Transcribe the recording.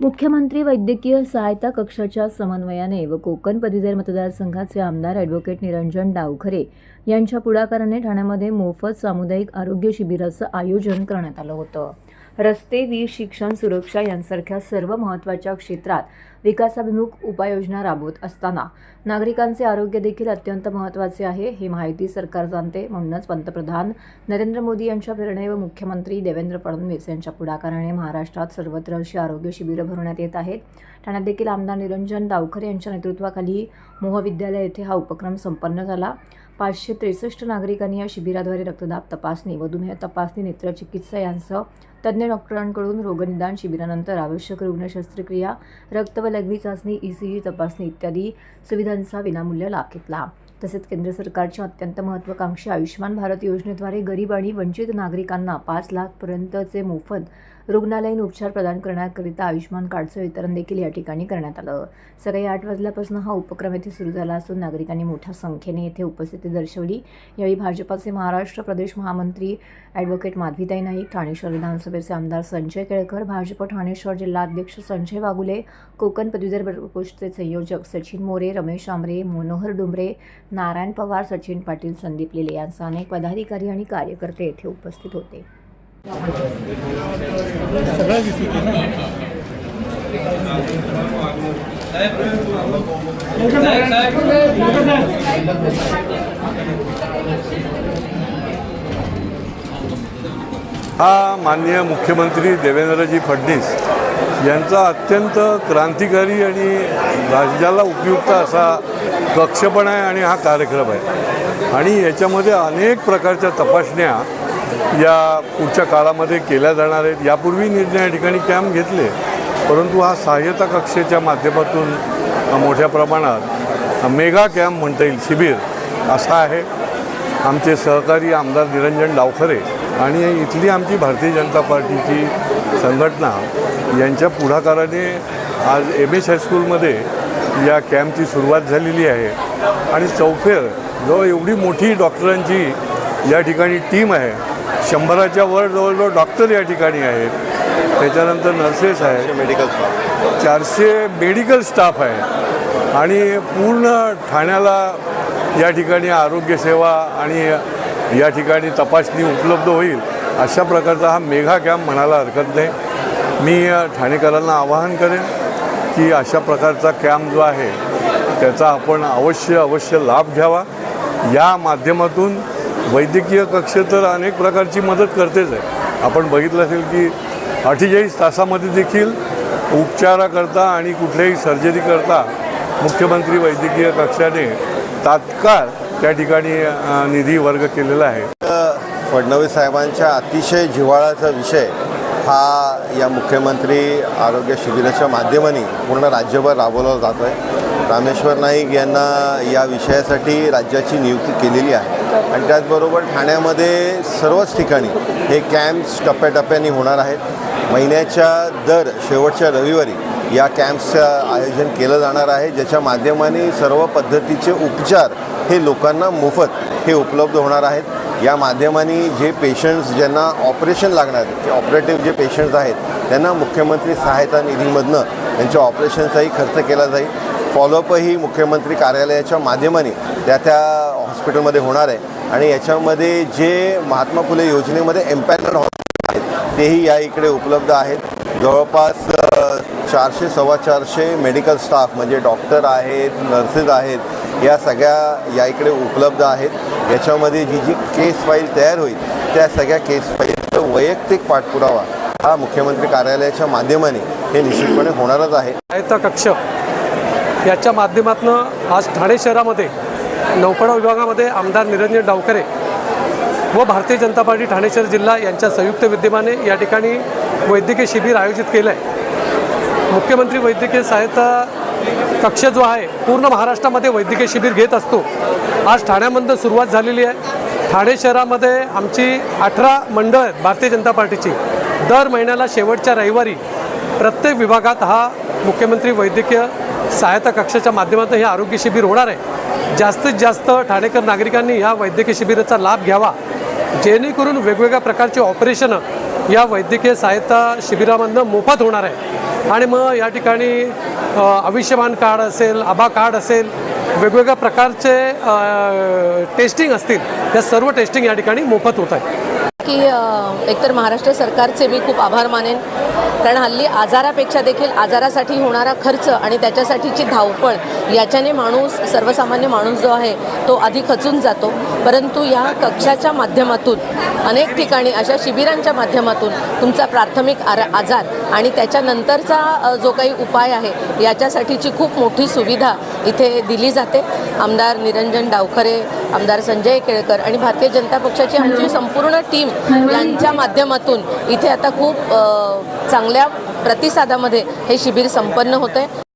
मुख्यमंत्री वैद्यकीय सहायता कक्षाच्या समन्वयाने व कोकण पदवीधर मतदारसंघाचे आमदार ॲडव्होकेट निरंजन डावखरे यांच्या पुढाकाराने ठाण्यामध्ये मोफत सामुदायिक आरोग्य शिबिराचं आयोजन करण्यात आलं होतं. रस्ते वीज शिक्षण सुरक्षा यांसारख्या सर्व महत्त्वाच्या क्षेत्रात विकासाभिमुख उपाययोजना राबवत असताना नागरिकांचे आरोग्य देखील अत्यंत महत्त्वाचे आहे हे माहिती सरकार जाणते. म्हणूनच पंतप्रधान नरेंद्र मोदी यांच्या प्रेरणे व मुख्यमंत्री देवेंद्र फडणवीस यांच्या पुढाकाराने महाराष्ट्रात सर्वत्र अशी आरोग्य शिबिरं भरवण्यात येत आहेत. ठाण्यात देखील आमदार निरंजन डावखरे यांच्या नेतृत्वाखाली मोहविद्यालय येथे हा उपक्रम संपन्न झाला. पाचशे त्रेसष्ट नागरिकांनी या शिबिराद्वारे रक्तदाब तपासणी मधुमेह तपासणी नेत्रचिकित्सा यांसह तज्ज्ञ डॉक्टरांकडून रोगनिदान शिबिरानंतर आवश्यक रुग्ण शस्त्रक्रिया रक्त व लघवी चाचणी ई सी जी तपासणी इत्यादी सुविधांचा विनामूल्य लाभ घेतला. तसेच केंद्र सरकारच्या अत्यंत महत्त्वाकांक्षी आयुष्यमान भारत योजनेद्वारे गरीब आणि वंचित नागरिकांना पाच लाखपर्यंतचे मोफत रुग्णालयीन उपचार प्रदान करण्याकरिता आयुष्मान कार्डचं वितरण देखील या ठिकाणी करण्यात आलं. सकाळी आठ वाजल्यापासून हा उपक्रम येथे सुरू झाला असून नागरिकांनी मोठ्या संख्येने येथे उपस्थिती दर्शवली. यावेळी भाजपाचे महाराष्ट्र प्रदेश महामंत्री ॲडव्होकेट माधवीताई नाईक ठाणेश्वर विधानसभेचे आमदार संजय केळकर भाजप ठाणेश्वर जिल्हाध्यक्ष संजय वागुले कोकण पदवीधर प्रकोष्ठचे संयोजक सचिन मोरे रमेश आमरे मनोहर डुमरे नारायण पवार सचिन पाटील संदीप लिले यांसह अनेक पदाधिकारी आणि कार्यकर्ते येथे उपस्थित होते. दिसत ना. हा माननीय मुख्यमंत्री देवेंद्रजी फडणवीस यांचा अत्यंत क्रांतिकारी आणि राज्याला उपयुक्त असा कक्ष पण आहे आणि हा कार्यक्रम आहे. आणि याच्यामध्ये अनेक प्रकारच्या तपासण्या या पुढच्या काळामध्ये केल्या जाणार आहेत. यापूर्वी निर्णय या ठिकाणी कॅम्प घेतले परंतु हा सहाय्यता कक्षेच्या माध्यमातून मोठ्या प्रमाणात मेगा कॅम्प म्हणता येईल शिबिर असा आहे. आमचे सहकारी आमदार निरंजन डावखरे आणि इथली आमची भारतीय जनता पार्टीची संघटना यांच्या पुढाकाराने आज एम एस हायस्कूलमध्ये या कॅम्पची सुरुवात झालेली आहे. आणि चौफेर जो एवढी मोठी डॉक्टरांची या ठिकाणी टीम आहे शंभराच्या वर जवळजवळ डॉक्टर या ठिकाणी आहेत. त्याच्यानंतर नर्सेस आहेत. मेडिकल चारशे मेडिकल स्टाफ आहे आणि पूर्ण ठाण्याला या ठिकाणी आरोग्यसेवा आणि या ठिकाणी तपासणी उपलब्ध होईल अशा प्रकारचा हा मेघा कॅम्प म्हणायला हरकत नाही. मी ठाणेकरांना आवाहन करेन की अशा प्रकारचा कॅम्प जो आहे त्याचा आपण अवश्य अवश्य लाभ घ्यावा. या माध्यमातून वैद्यकीय कक्ष तर अनेक प्रकारची मदत करतेच आहे. आपण बघितलं असेल की अठ्ठेचाळीस तासामध्ये देखील उपचाराकरता आणि कुठल्याही सर्जरी करता मुख्यमंत्री वैद्यकीय कक्षाने तात्काळ त्या ठिकाणी निधी वर्ग केलेला आहे. फडणवीस साहेबांच्या अतिशय जिव्हाळ्याचा विषय हा या मुख्यमंत्री आरोग्य शिबिराच्या माध्यमाने पूर्ण राज्यभर राबवला जातो आहे रामेश्वर नाईक यांना या विषयासाठी राज्याची नियुक्ती केलेली आहे. आणि त्याचबरोबर ठाण्यामध्ये सर्वच ठिकाणी हे कॅम्प्स टप्प्याटप्प्याने होणार आहेत. महिन्याच्या दर शेवटच्या रविवारी या कॅम्प्सचं आयोजन केलं जाणार आहे ज्याच्या माध्यमाने सर्व पद्धतीचे उपचार हे लोकांना मोफत हे उपलब्ध होणार आहेत. या माध्यमाने जे पेशंट्स ज्यांना ऑपरेशन लागणार ते ऑपरेटिव्ह जे पेशंट्स आहेत त्यांना मुख्यमंत्री सहायता निधीमधनं त्यांच्या ऑपरेशनचाही खर्च केला जाईल. फॉलोअपही मुख्यमंत्री कार्यालयाच्या माध्यमाने त्या त्या हॉस्पिटलमध्ये होणार आहे. आणि याच्यामध्ये जे महात्मा फुले योजनेमध्ये एम्पॅनल आहेत तेही या इकडे उपलब्ध आहेत. जवळपास चारशे सव्वा चारशे मेडिकल स्टाफ म्हणजे डॉक्टर आहेत नर्सेस आहेत या सगळ्या या इकडे उपलब्ध आहेत. याच्यामध्ये जी जी केस फाईल तयार होईल त्या सगळ्या केस फाईलचा वैयक्तिक पाठपुरावा हा मुख्यमंत्री कार्यालयाच्या माध्यमाने हे निश्चितपणे होणारच आहे. कक्ष. याच्या माध्यमातून आज ठाणे शहरामध्ये नौपाडा विभागामध्ये आमदार निरंजन डावकरे व भारतीय जनता पार्टी ठाणे शहर जिल्हा यांच्या संयुक्त विद्यमाने या ठिकाणी वैद्यकीय शिबिर आयोजित केलं आहे मुख्यमंत्री वैद्यकीय सहायता कक्ष जो आहे पूर्ण महाराष्ट्रामध्ये वैद्यकीय शिबिर घेत असतो. आज ठाण्यामध्ये सुरुवात झालेली आहे. ठाणे शहरामध्ये आमची अठरा मंडळ आहेत भारतीय जनता पार्टीची. दर महिन्याला शेवटच्या रविवारी प्रत्येक विभागात हा मुख्यमंत्री वैद्यकीय सहायता कक्षाच्या माध्यमातून हे आरोग्य शिबिर होणार आहे. जास्तीत जास्त ठाणेकर नागरिकांनी ह्या वैद्यकीय शिबिराचा लाभ घ्यावा. जेणेकरून वेगवेगळ्या प्रकारचे ऑपरेशनं या वैद्यकीय सहायता शिबिरामधनं मोफत होणार आहे. आणि मग या ठिकाणी आयुष्यमान कार्ड असेल आभा कार्ड असेल वेगवेगळ्या प्रकारचे टेस्टिंग असतील या सर्व टेस्टिंग या ठिकाणी मोफत होत आहे. की एकतर महाराष्ट्र सरकारचे मी खूप आभार मानेन. कारण हल्ली आजारापेक्षा देखील आजारासाठी होणारा खर्च आणि त्याच्यासाठीची धावपळ याच्याने माणूस सर्वसामान्य माणूस जो आहे तो आधी खचून जातो. परंतु या कक्षाच्या माध्यमातून अनेक ठिकाणी अशा शिबिरांच्या माध्यमातून तुमचा प्राथमिक आर आजार आणि त्याच्यानंतरचा जो काही उपाय आहे याच्यासाठीची खूप मोठी सुविधा इथे दिली जाते. आमदार निरंजन डावखरे आमदार संजय केळकर आणि भारतीय जनता पक्षाची आमची संपूर्ण टीम यांच्या माध्यमातून इथे आता खूप चांगल्या प्रतिसादामध्ये हे शिबिर संपन्न होतं आहे